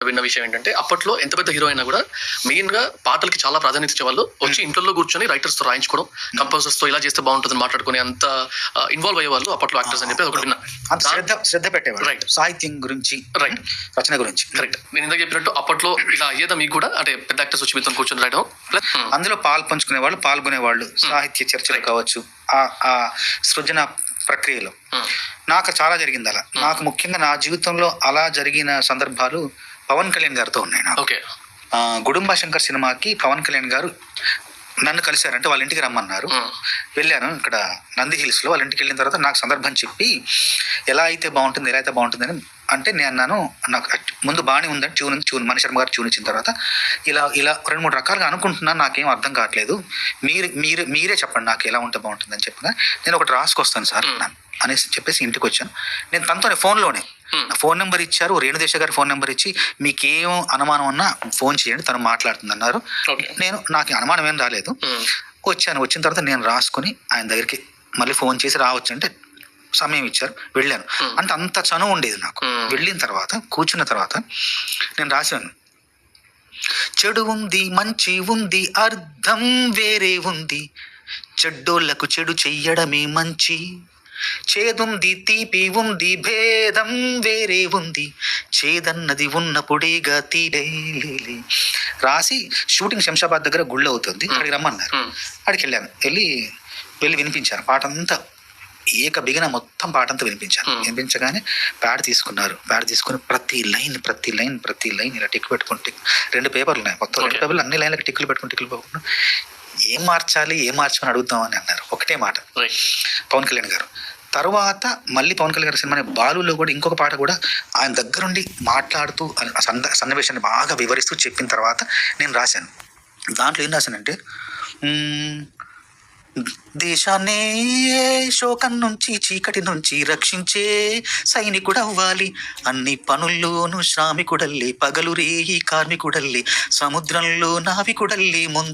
విన్న విషయం ఏంటంటే అప్పట్లో ఎంత పెద్ద హీరో అయినా కూడా మెయిన్గా పాటలకి చాలా ప్రాధాన్యత ఇచ్చేవాళ్ళు. వచ్చి ఇంట్లో కూర్చొని రైటర్స్తో రాయించుకోవడం కంపోజర్స్తో ఇలా చేస్తే బాగుంటుందని మాట్లాడుకుని అంత ఇన్వాల్వ్ అయ్యేవాళ్ళు అప్పట్లో యాక్టర్స్ అని చెప్పి ఒకటి విన్నా. శ్రద్ధ Right. సాహిత్యం గురించి రైట్ రచన గురించి. కరెక్ట్ నేను ఇందాక చెప్పినట్టు అప్పట్లో ఇలా అయ్యేదా మీకు కూడా? అంటే పెద్ద యాక్టర్స్ వచ్చి మీతో కూర్చొని రాయడం. ప్లస్ అందులో పాలు పంచుకునే వాళ్ళు పాల్గొనే వాళ్ళు సాహిత్య చర్చలు కావచ్చు ఆ ఆ సృజన ప్రక్రియలో. నాకు చాలా జరిగింది అలా. నాకు ముఖ్యంగా నా జీవితంలో అలా జరిగిన సందర్భాలు పవన్ కళ్యాణ్ గారితో ఉన్నాయి నాకు. ఓకే. గుడుంబ శంకర్ సినిమాకి పవన్ కళ్యాణ్ గారు నన్ను కలిశారంటే వాళ్ళ ఇంటికి రమ్మన్నారు. వెళ్ళాను. ఇక్కడ నంది హిల్స్లో వాళ్ళ ఇంటికి వెళ్ళిన తర్వాత నాకు సందర్భం చెప్పి ఎలా అయితే బాగుంటుంది ఎలా అయితే బాగుంటుందని అంటే నేను అన్నాను నాకు అట్- ముందు బాగానే ఉందని ట్యూన్ ట్యూన్ మణి శర్మ గారు ట్యూన్ ఇచ్చిన తర్వాత ఇలా ఇలా రెండు మూడు రకాలుగా అనుకుంటున్నాను నాకేం అర్థం కావట్లేదు. మీరు మీరు మీరే చెప్పండి నాకు ఎలా ఉంటే బాగుంటుంది అని చెప్పగా నేను ఒకటి రాసుకొస్తాను సార్ అనేసి చెప్పేసి ఇంటికి వచ్చాను నేను తనతోనే ఫోన్లోనే ఫోన్ నెంబర్ ఇచ్చారు రేణుదేశ గారి ఫోన్ నెంబర్ ఇచ్చి మీకేం అనుమానం ఉన్నా ఫోన్ చేయండి తను మాట్లాడుతుంది అన్నారు నేను నాకు అనుమానం ఏం రాలేదు. వచ్చాను. వచ్చిన తర్వాత నేను రాసుకొని ఆయన దగ్గరికి మళ్ళీ ఫోన్ చేసి రావచ్చు అంటే సమయం ఇచ్చారు. వెళ్ళాను. అంటే అంత చనువు ఉండేది నాకు. వెళ్ళిన తర్వాత కూర్చున్న తర్వాత నేను రాశాను. చెడు ఉంది మంచి ఉంది అర్థం వేరే ఉంది. చెడ్డోళ్ళకు చెడు చెయ్యడమే మంచి. చేదుంది తీపి ఉంది భేదం వేరే ఉంది. చేదన్నది ఉన్నప్పుడేగా తీరేలే రాసి షూటింగ్ శంషాబాద్ దగ్గర గుళ్ళు అవుతుంది అక్కడికి రమ్మన్నారు. అక్కడికి వెళ్ళాను వెళ్ళి వెళ్ళి వినిపించాను. పాట అంతా ఏక బిగిన మొత్తం పాట అంతా వినిపించాను. వినిపించగానే ప్యాడ్ తీసుకున్నారు. ప్యాడ్ తీసుకుని ప్రతి లైన్ ప్రతి లైన్ ప్రతి లైన్ ఇలా టిక్ పెట్టుకుని టిక్ రెండు పేపర్లు ఉన్నాయి. మొత్తం రెండు. పేపర్లు అన్ని లైన్లకు టిక్కులు పెట్టుకుని టిక్కులు పెట్టుకుని ఏం మార్చాలి ఏం మార్చమని అడుగుదాం అని అన్నారు. ఒకటే మాట. పవన్ కళ్యాణ్ గారు. తర్వాత మళ్ళీ పవన్ కళ్యాణ్ గారి సినిమా బాలులో కూడా ఇంకొక పాట కూడా ఆయన దగ్గరుండి మాట్లాడుతూ సంద సన్నివేశాన్ని బాగా వివరిస్తూ చెప్పిన తర్వాత నేను రాశాను. దాంట్లో ఏం రాశానంటే మ్మ్, దేశాన్నే శోకం నుంచి చీకటి నుంచి రక్షించే సైనికుడు అవ్వాలి అన్ని పనుల్లోనూ శ్రామికుడల్లి పగలు రేయి కార్మికుడల్లి సముద్రంలో నావికుడల్లి ముందు